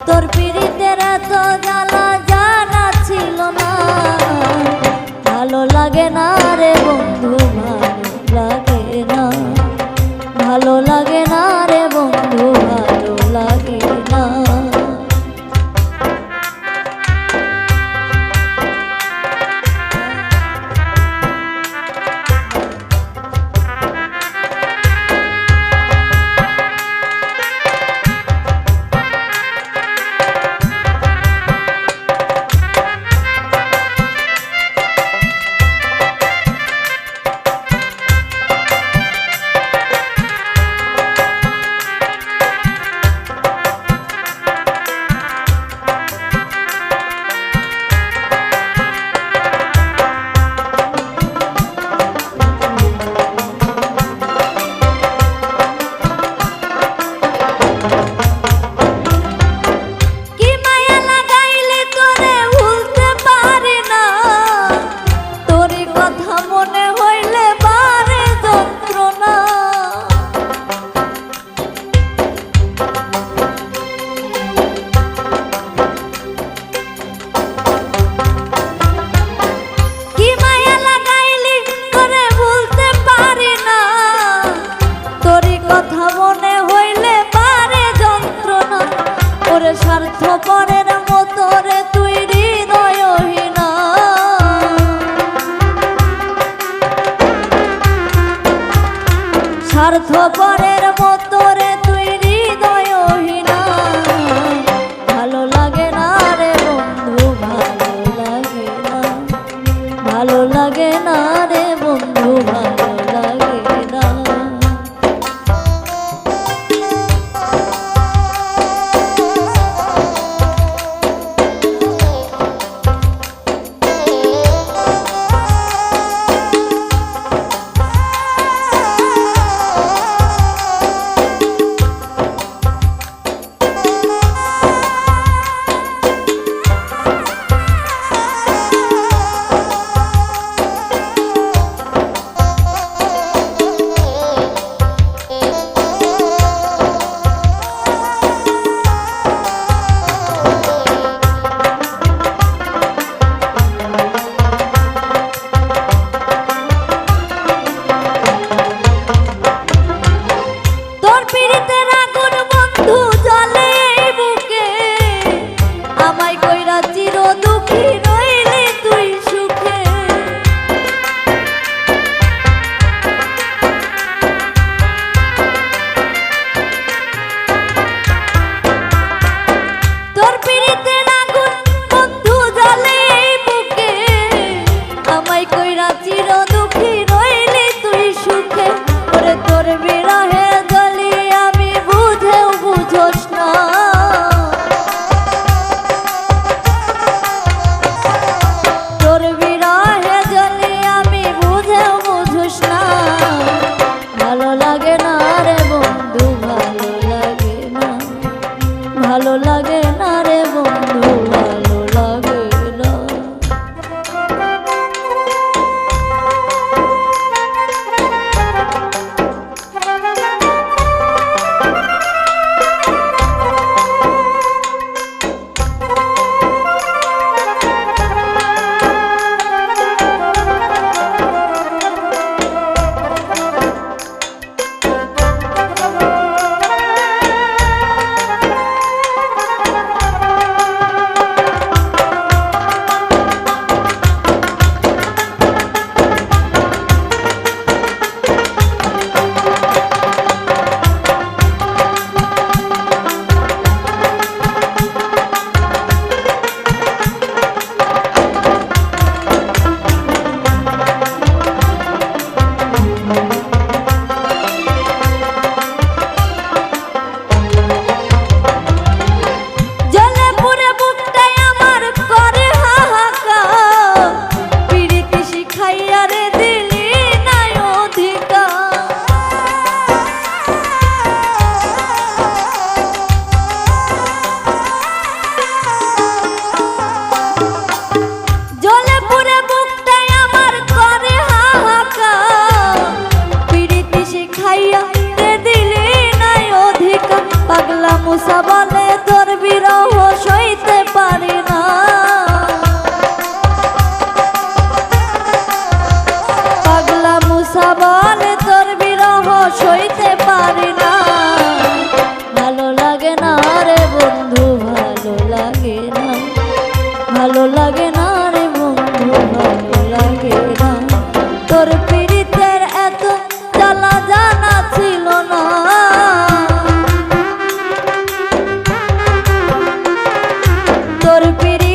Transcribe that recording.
তোর পীড়িতের জ্বালা ভালো লাগে না। মুসা বলে, তোর বিরহ সইতে পারি না। পাগলা তোর বিরহ পারি না। ভালো লাগে না রে বন্ধু, ভালো লাগে না। ভালো লাগে না রে বন্ধু, ভালো লাগে না। তোর পিড়ি তোর পিড়ি